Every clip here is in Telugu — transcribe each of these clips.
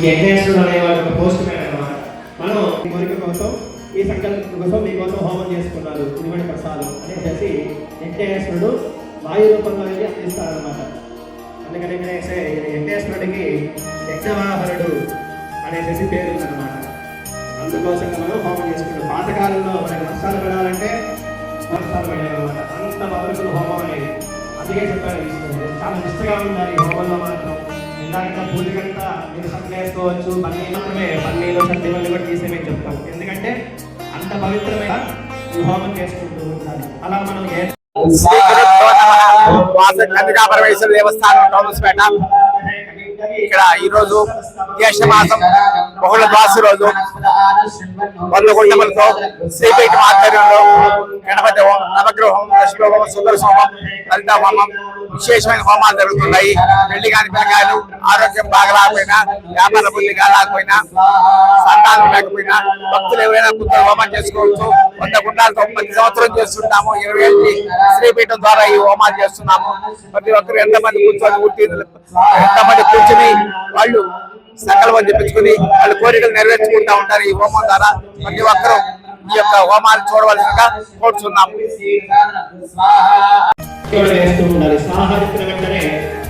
ఈ వెంకటేశ్వరుడు అనేవాడు ఒక పోస్ట్ మ్యాన్ అనమాట మనం ఈ కోరిక కోసం ఈ సంకల్పం కోసం మీకోసం హోమం చేసుకున్నారు ఇటువంటి ప్రసాదం అనేసి వెంకటేశ్వరుడు వాయు రూపంలో వెళ్ళి అందిస్తారనమాట అందుకని వెంకటేశ్వర వెంకటేశ్వరుడికి యజ్ఞవాహనుడు అనేసి పేరు ఉందన్నమాట. అందుకోసం మనం హోమం చేసుకుంటాం. పాతకాలంలో మనకి వర్షాలు పడాలంటే వర్షాలు పడేవన్నమాట అంత వరకు హోమం అనేది అందుకే చెప్పాను చాలా నిష్టగా ఉండాలి ఈ హోమంలో మాత్రం. దాంట్లో పులిగంతా మీరు సత్తులు వేసుకోవచ్చు పన్నీరు మాత్రమే పన్నీరు సత్తి కూడా తీసే మేము చెప్తాం. ఎందుకంటే అంత పవిత్రమైన ఈ హోమం చేసుకుంటూ ఉండాలి అలా మనం ఏ దేవస్థానం ఇక్కడ ఈ రోజు జ్యేష్ఠ మాసం. బహుళ ద్వాస రోజు వంద గుండములతో శ్రీపేట ఆధ్వర్యంలో గణపతి హోమం నవగ్రహ లక్ష్మీ హోమం సుందర హోమం లలిత హోమం విశేషమైన హోమాలు జరుగుతున్నాయి. పెళ్ళి కాని పిల్లకాయలు ఆరోగ్యం బాగా రాకపోయినా వ్యాపార బుద్ధి కాలేకపోయినా సంతానం లేకపోయినా భక్తులు ఎవరైనా పుత్రులు హోమం చేసుకోవచ్చు. వంద గుండాలతో ప్రతి సంవత్సరం చేస్తున్నాము ఇరవై ఏళ్ళకి శ్రీపీఠం ద్వారా ఈ హోమాలు చేస్తున్నాము. ప్రతి ఒక్కరు ఎంతమంది కూర్చొని ఉట్టి ఎంతమంది కూర్చొని వాళ్ళు సంకల్పం చెప్పించుకుని వాళ్ళ కోరికలు నెరవేర్చుకుంటా ఉంటారు ఈ హోమం ద్వారా. ప్రతి ఒక్కరూ ఈ యొక్క హోమాలు చూడవలసిందిగా కోరుతున్నాము కూడా వేస్తూ ఉండాలి. స్వాహారిత్ర వెంటనే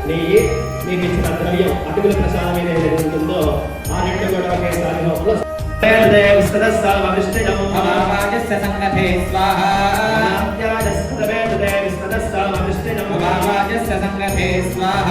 నెయ్యి మీకు ఇచ్చిన ద్రవ్యం అటుకుల ప్రసాదం ఏదైతే ఉంటుందో ఆ రెండు కూడా ఒకేసారి లోపల అమావాస్య సంగతే స్వాహ.